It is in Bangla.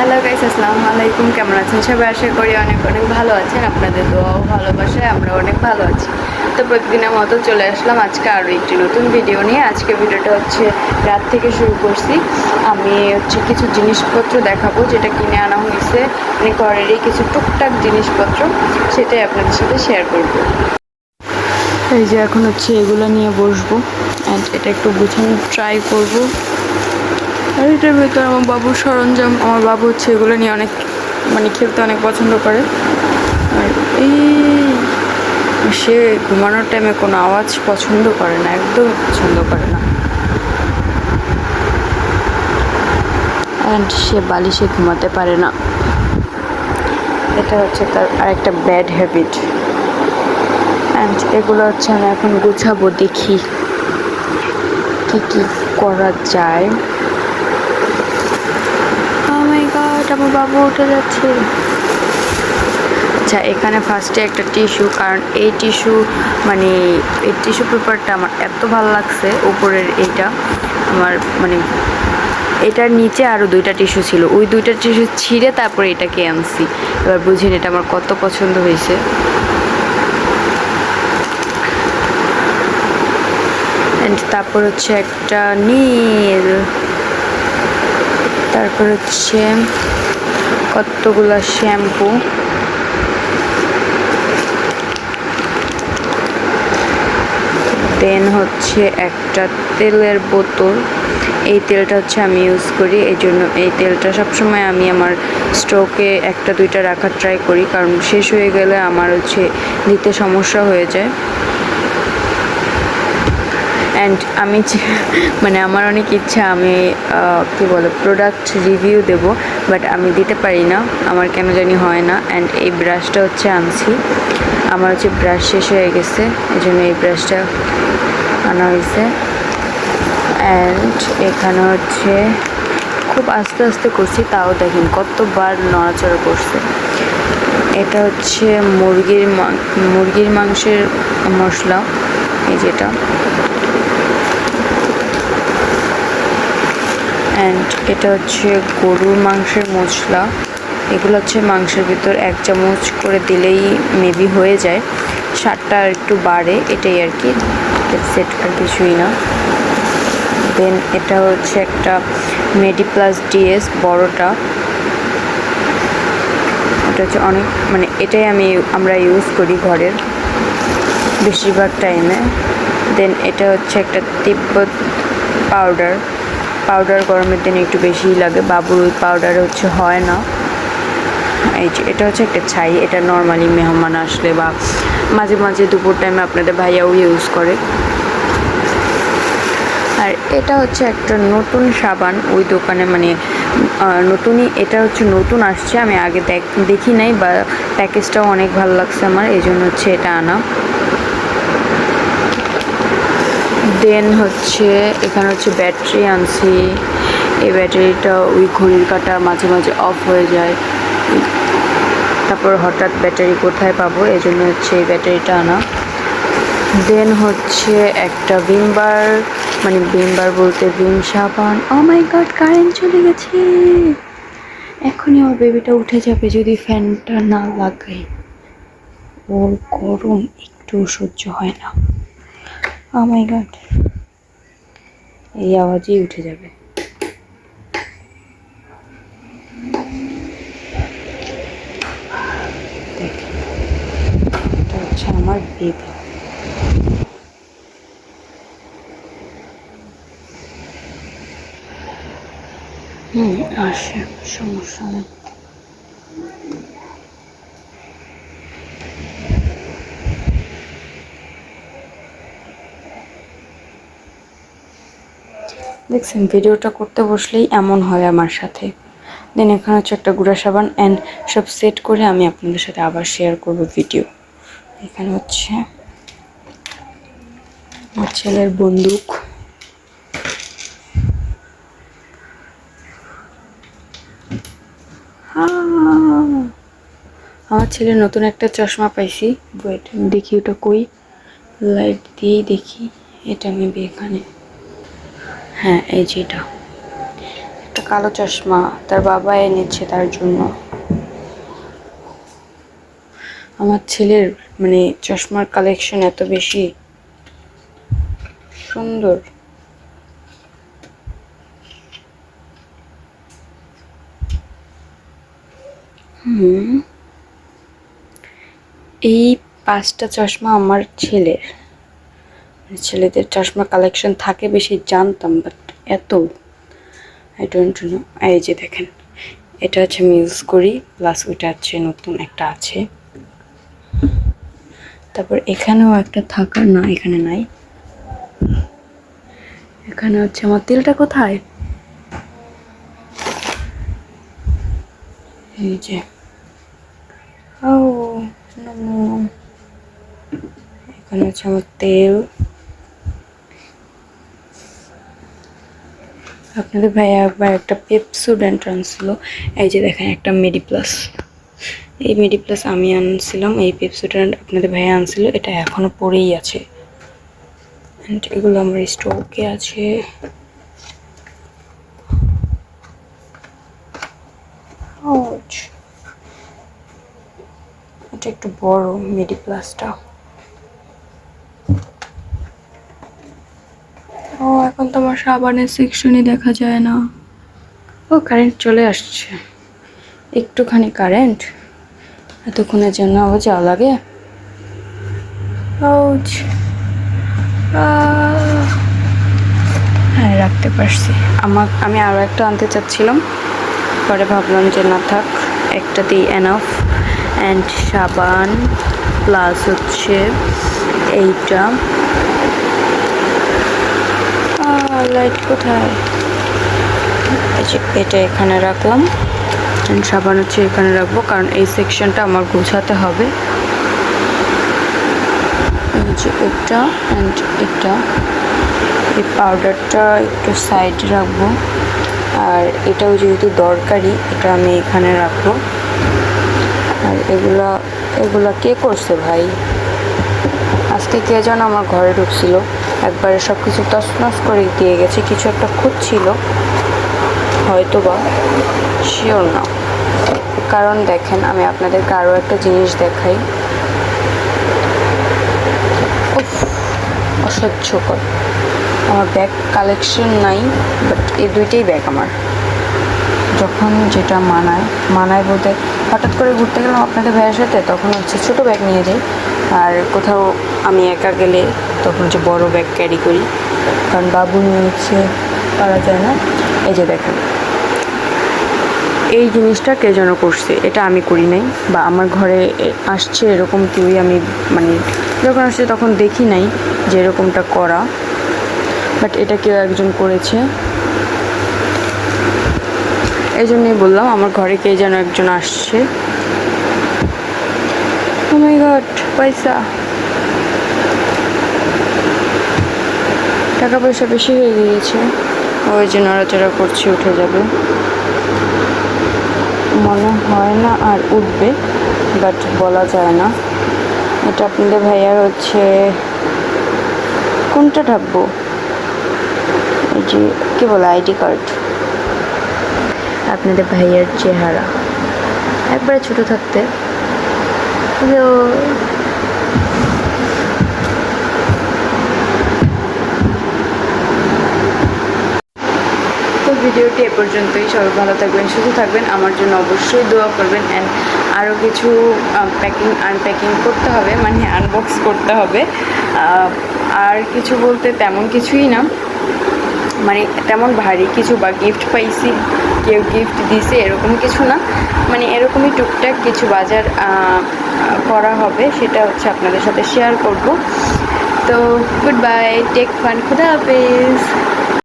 হ্যালো গাইস, আসসালামু আলাইকুম। কেমন আছেন সবাই? আশা করি অনেক অনেক ভালো আছেন। আপনাদের দোয়াও ভালোবাসায় আমরা অনেক ভালো আছি। তো প্রতিদিনের মতো চলে আসলাম আজকে আরও একটি নতুন ভিডিও নিয়ে। আজকে ভিডিওটা হচ্ছে রাত থেকে শুরু করছি। আমি হচ্ছে কিছু জিনিসপত্র দেখাবো, যেটা কিনে আনা হয়েছে। মানে ঘরেরই কিছু টুকটাক জিনিসপত্র, সেটাই আপনাদের সাথে শেয়ার করব। এই যে এখন হচ্ছে এগুলো নিয়ে বসবো। অ্যান্ড এটা একটু গুছানো ট্রাই করব। আর এটার ভেতর আমার বাবুর সরঞ্জাম, আমার বাবু হচ্ছে এগুলো নিয়ে অনেক মানে খেলতে অনেক পছন্দ করে। আর এই, সে ঘুমানোর টাইমে কোনো আওয়াজ পছন্দ করে না, একদম পছন্দ করে না। অ্যান্ড সে বালিশে ঘুমাতে পারে না। এটা হচ্ছে তার আরেকটা ব্যাড হ্যাবিট অ্যান্ড এগুলো হচ্ছে আমি এখন গুছাবো, দেখি কি কি করা যায়। My আমার বাবু উঠে যাচ্ছে। আচ্ছা এখানে ফার্স্টে একটা টিস্যু কারণ এই টিস্যু মানে এই টিস্যু পেপারটা আমার এত ভালো লাগছে, উপরের এইটা আমার মানে এটার নিচে আরও দুইটা টিস্যু ছিল। ওই দুইটা টিস্যু ছিঁড়ে তারপরে এটাকে আনছি। এবার বুঝিনি এটা আমার কত পছন্দ হয়েছে। তারপর হচ্ছে একটা নীল। তারপর হচ্ছে কতগুলো শ্যাম্পু? দেন হচ্ছে একটা তেলের বোতল। এই তেলটা হচ্ছে আমি ইউজ করি এই জন্য এই তেলটা সবসময় আমি আমার স্টোকে একটা, দুইটা রাখার ট্রাই করি, কারণ শেষ হয়ে গেলে আমার হচ্ছে দিতে সমস্যা হয়ে যায়। অ্যান্ড আমি মানে আমার অনেক ইচ্ছা আমি কি বলে প্রোডাক্ট রিভিউ দেব বাট আমি দিতে পারি না। আমার কেন জানি হয় না। অ্যান্ড এই ব্রাশটা হচ্ছে আনছি। আমার হচ্ছে ব্রাশ শেষ হয়ে গেছে। এই জন্য এই ব্রাশটা আনা হয়েছে। অ্যান্ড এখানে হচ্ছে, খুব আস্তে আস্তে করছি, তাও দেখেন কতবার নড়াচড়া করছে। এটা হচ্ছে মুরগির মুরগির মাংসের মশলা, এই যেটা। অ্যান্ড এটা হচ্ছে গরুর মাংসের মশলা। এগুলো হচ্ছে মাংসের ভিতর এক চামচ করে দিলেই মেবি হয়ে যায়। স্বাদটা একটু বাড়ে, এটাই আর কি। সেট আর কিছুই না। দেন এটা হচ্ছে একটা মেডি প্লাস ডিএস বড়টা। এটা হচ্ছে অনেক মানে এটাই আমি, আমরা ইউজ করি ঘরের বেশিরভাগ টাইমে দেন এটা হচ্ছে একটা তিব্বত পাউডার পাউডার গরমের দিনে একটু বেশিই লাগে। বাবুর ওই পাউডার হচ্ছে হয় না। এই যে, এটা হচ্ছে একটা ছাই। এটা নর্মালি মেহমান আসলে বা মাঝে মাঝে দুপুর টাইমে আপনাদের ভাইয়াও ইউজ করে। আর এটা হচ্ছে একটা নতুন সাবান। ওই দোকানে মানে নতুনই, এটা হচ্ছে নতুন আসছে। আমি আগে দেখ নাই বা প্যাকেজটাও অনেক ভালো লাগছে আমার। এই জন্য হচ্ছে এটা আনা। দেন হচ্ছে, এখানে হচ্ছে ব্যাটারি আনছি। এই ব্যাটারিটা ওই ঘড়ির কাটা মাঝে মাঝে অফ হয়ে যায়। তারপর হঠাৎ ব্যাটারি কোথায় পাবো? এই জন্য হচ্ছে এই ব্যাটারিটা আনা। দেন হচ্ছে একটা ভিমবার মানে ভিমবার বলতে ভিম সাবান। ও মাই গড কারেন্ট চলে গেছে। এখনই আমার বেবিটা উঠে যাবে যদি ফ্যানটা না লাগাই। ওর গরম একটু সহ্য হয় না। মাই গড এই আওয়াজেই উঠে যাবে। হচ্ছে আমার বেবি হুম আসে সমস্যা নেই। দেখছেন, ভিডিওটা করতে বসলেই এমন হয় আমার সাথে। দেন এখানে হচ্ছে একটা গুঁড়া সাবান অ্যান্ড সব সেট করে আমি আপনাদের সাথে আবার শেয়ার করব ভিডিও এখানে হচ্ছে আমার ছেলের বন্দুক! আমার ছেলে নতুন একটা চশমা পাইছি। দেখি ওটা কই? লাইট দিয়েই দেখি। এটা মেবি এখানে। হ্যাঁ এই যে এটা। একটা কালো চশমা তার বাবা এনেছে তার জন্য। আমার ছেলের মানে চশমার কালেকশন এত বেশি সুন্দর। হুম, এই পাঁচটা চশমা আমার ছেলের। ছেলেদের চশমা কালেকশন থাকে বেশি, জানতাম বাট এত আই ডোন্ট নো এই যে দেখেন, এটা হচ্ছে আমি ইউজ করি প্লাস ওইটা হচ্ছে নতুন একটা আছে। তারপর এখানেও একটা থাকার না, এখানে নাই। এখানে হচ্ছে আমার তেলটা কোথায়? এই যে। ও এখানে হচ্ছে আমার তেল। আপনাদের ভাইয়া একবার একটা পেপসুডেন্ট আনছিল। এই যে দেখেন, একটা মেডি প্লাস এই মেডি প্লাস আমি আনছিলাম, এই পেপসুডেন্ট আপনাদের ভাইয়া আনছিল, এটা এখনও পরেই আছে। এগুলো আমার স্টোকে আছে. এটা একটু বড় মেডি প্লাসটা ও এখন তো আমার সাবানের সেকশনই দেখা যায় না। ও কারেন্ট চলে আসছে। একটুখানি কারেন্ট এতক্ষণের জন্য আবার যাওয়া লাগে? হ্যাঁ রাখতে পারছি। আমার আমি আরও একটা আনতে চাচ্ছিলাম। পরে ভাবলাম যে না থাক একটা একটাতেই এনাফ অ্যান্ড সাবান প্লাস হচ্ছে এইটা। লাইট কোথায়? এটা এখানে রাখলাম। সাবান হচ্ছে এখানে রাখব, কারণ এই সেকশনটা আমার গোছাতে হবে। এই যে এটা অ্যান্ড এটা। এই পাউডারটা একটু সাইডে রাখব। আর এটাও যেহেতু দরকারি, এটা আমি এখানে রাখব। আর এগুলা এগুলা কে করছে ভাই? আজকে কে যেন আমার ঘরে ঢুকছিল। একবারে সব কিছু তছনছ করে দিয়ে গেছে, কিছু একটা খুঁজছিল। হয়তো বা শিওর না। কারণ দেখেন, আমি আপনাদেরকে আরও একটা জিনিস দেখাই। অসহ্যকর। আমার ব্যাগ কালেকশন নাই বাট এই দুইটাই ব্যাগ আমার। যখন যেটা মানায় মানায় বলতে হঠাৎ করে ঘুরতে গেলাম আপনাদের ভাইয়ের সাথে, তখন হচ্ছে ছোটো ব্যাগ নিয়ে যাই। আর কোথাও আমি একা গেলে তখন হচ্ছে বড় ব্যাগ ক্যারি করি। কারণ বাবু নিয়ে হচ্ছে পারা যায় না। এই যে দেখেন। এই জিনিসটা কে যেন করছে, এটা আমি করি নাই বা আমার ঘরে আসছে এরকম কেউই আমি মানে যখন আসছে তখন দেখি নাই যে এরকমটা করা। বাট এটা কেউ একজন করেছে। এই জন্যই বললাম, আমার ঘরে কে যেন একজন আসছে। ও মাই গড পয়সা। টাকা পয়সা বেশি হয়ে গিয়েছে। ওই যে নড়াচড়া করছে উঠে যাবে। মনে হয় না আর উঠবে বাট বলা যায় না। এটা আপনাদের ভাইয়ার হচ্ছে কোনটা ঢাকবো? এই যে কি বলে আইডি কার্ড। আপনাদের ভাইয়ার চেহারা। একবারে ছোট থাকতে। তো ভিডিওটি এ পর্যন্তই। সবাই ভালো থাকবেন, সুস্থ থাকবেন। আমার জন্য অবশ্যই দোয়া করবেন। অ্যান্ড আরও কিছু প্যাকিং আনপ্যাকিং করতে হবে মানে আনবক্স করতে হবে। আর কিছু বলতে তেমন কিছুই না। মানে তেমন ভারী কিছু বা গিফট পাইছি। কেউ গিফট দিছে, এরকম কিছু না। মানে এরকমই টুকটাক কিছু বাজার করা হবে, সেটা হচ্ছে আপনাদের সাথে শেয়ার করব। তো গুড বাই টেক ফান খুদা হাফেজ।